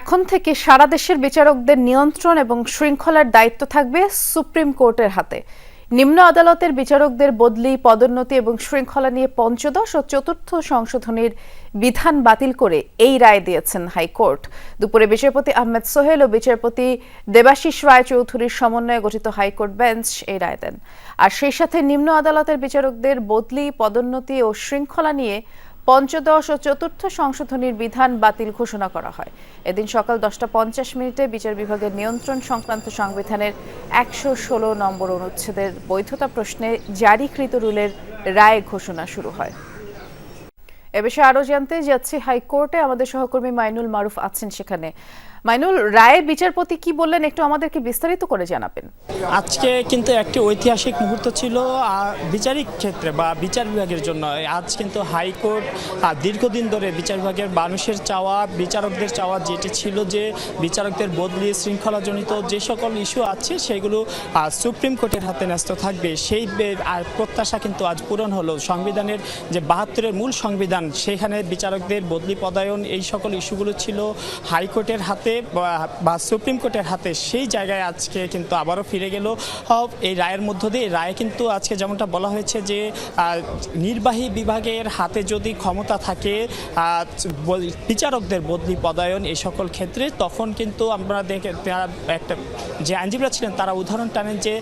এখন থেকে সারা দেশের বিচারকদের নিয়ন্ত্রণ এবং শৃঙ্খলার দায়িত্ব থাকবে সুপ্রিম কোর্টের হাতে। নিম্ন আদালতের বিচারকদের বদলি, পদোন্নতি এবং শৃঙ্খলা নিয়ে পঞ্চদশ ও চতুর্থ সংশোধনীর বিধান বাতিল করে এই রায় দিয়েছেন হাইকোর্ট। দুপুরে বিচারপতি আহমেদ সোহেল ও বিচারপতি দেবাশিস রায় চৌধুরীর সমন্বয়ে গঠিত হাইকোর্ট বেঞ্চ এই রায় দেন। আর সেই সাথে নিম্ন আদালতের বিচারকদের বদলি, পদোন্নতি ও শৃঙ্খলা নিয়ে পঞ্চদশ ও চতুর্থ সংশোধনীর বিধান বাতিল ঘোষণা করা হয়। এদিন সকাল দশটা পঞ্চাশ মিনিটে বিচার বিভাগের নিয়ন্ত্রণ সংক্রান্ত সংবিধানের একশো ষোলো নম্বর অনুচ্ছেদের বৈধতা প্রশ্নে জারিকৃত রুলের রায় ঘোষণা শুরু হয়। এ বিষয়ে আরও জানতে যাচ্ছি হাইকোর্টে। আমাদের সহকর্মী মাইনুল মারুফ আছেন সেখানে। মাইনুল রায়ে বিচারপতি কি বললেন? একটু আমাদেরকে বিস্তারিত করে জানাবেন। আজকে কিন্তু একটি ঐতিহাসিক মুহূর্ত ছিল বিচারিক ক্ষেত্রে বা বিচার বিভাগের জন্য। আজ কিন্তু হাইকোর্ট দীর্ঘদিন ধরে বিচার বিভাগের মানুষের চাওয়া, বিচারকদের চাওয়া যেটি ছিল যে, বিচারকদের বদলি, শৃঙ্খলাজনিত যে সকল ইস্যু আছে, সেগুলো সুপ্রিম কোর্টের হাতে ন্যস্ত থাকবে। সেই প্রত্যাশা কিন্তু আজ পূরণ হলো। সংবিধানের যে বাহাত্তরের মূল সংবিধান সেখানে বিচারকদের বদলি পদায়ন এই সকল ইস্যুগুলো ছিল হাইকোর্টের হাতে বা- সুপ্রিম কোর্টের হাতে। সেই জায়গায় আজকে কিন্তু আবারও ফিরে গেল এই রায়ের মধ্য দিয়ে রায়ে কিন্তু আজকে যেমনটা বলা হয়েছে যে নির্বাহী বিভাগের হাতে যদি ক্ষমতা থাকে বিচারকদের বদলি পদায়ন এই সকল ক্ষেত্রে, তখন কিন্তু আমরা দেখে, তারা একটা, যে আইনজীবীরা ছিলেন, তারা উদাহরণ টানেন যে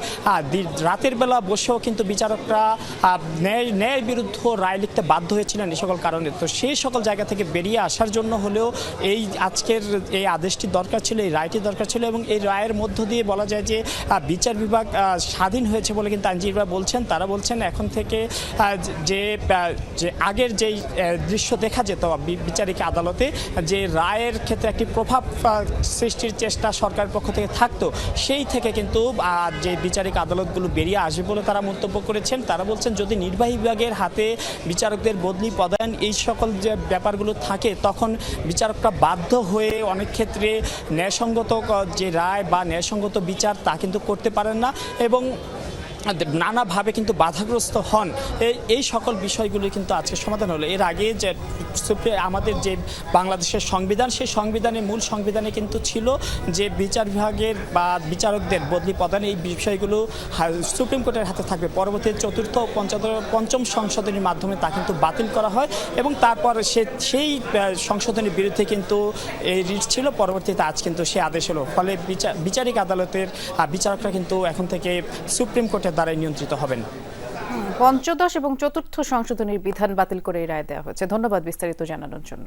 রাতের বেলা বসেও কিন্তু বিচারকরা ন্যায় ন্যায়ের বিরুদ্ধ রায় লিখতে বাধ্য হয়েছিলেন এই সকল কারণে। তো সেই সকল জায়গা থেকে বেরিয়ে আসার জন্য হলেও এই আজকের এই আদেশটি দরকার ছিল, এই রায়টি দরকার ছিল এবং এই রায়ের মধ্য দিয়ে বলা যায় যে বিচার বিভাগ স্বাধীন হয়েছে বলে কিন্তু আইনজীবীরা বলছেন। তারা বলছেন এখন থেকে যে যে আগের যেই দৃশ্য দেখা যেত বিচারিক আদালতে, যে রায়ের ক্ষেত্রে একটি প্রভাব সৃষ্টির চেষ্টা সরকারের পক্ষ থেকে থাকতো, সেই থেকে কিন্তু যে বিচারিক আদালতগুলো বেরিয়ে আসবে বলে তারা মন্তব্য করেছেন। তারা বলছেন, যদি নির্বাহী বিভাগের হাতে বিচারকদের বদলি পদায়ন এই সকল যে ব্যাপারগুলো থাকে, তখন বিচারকরা বাধ্য হয়ে অনেক ক্ষেত্রে ন্যায়সঙ্গত যে রায় বা ন্যায়সঙ্গত বিচার তা কিন্তু করতে পারেন না এবং নানাভাবে কিন্তু বাধাগ্রস্ত হন। এই সকল বিষয়গুলি কিন্তু আজকে সমাধান হলো। এর আগে যে আমাদের যে বাংলাদেশের সংবিধান, সেই সংবিধানে, মূল সংবিধানে কিন্তু ছিল যে বিচার বিভাগের বা বিচারকদের বদলি প্রদান এই বিষয়গুলো সুপ্রিম কোর্টের হাতে থাকবে। পরবর্তী চতুর্থ ও পঞ্চম- সংশোধনীর মাধ্যমে তা কিন্তু বাতিল করা হয় এবং তারপর সে, সেই সংশোধনীর বিরুদ্ধে কিন্তু এই রিট ছিল। পরবর্তীতে আজ কিন্তু সে আদেশ হলো। ফলে বিচার বিচারিক আদালতের বিচারকরা কিন্তু এখন থেকে সুপ্রিম কোর্টের দ্বারাই নিয়ন্ত্রিত হবেন। পঞ্চদশ এবং চতুর্থ সংশোধনীর বিধান বাতিল করে এই রায় দেওয়া হয়েছে। ধন্যবাদ বিস্তারিত জানানোর জন্য।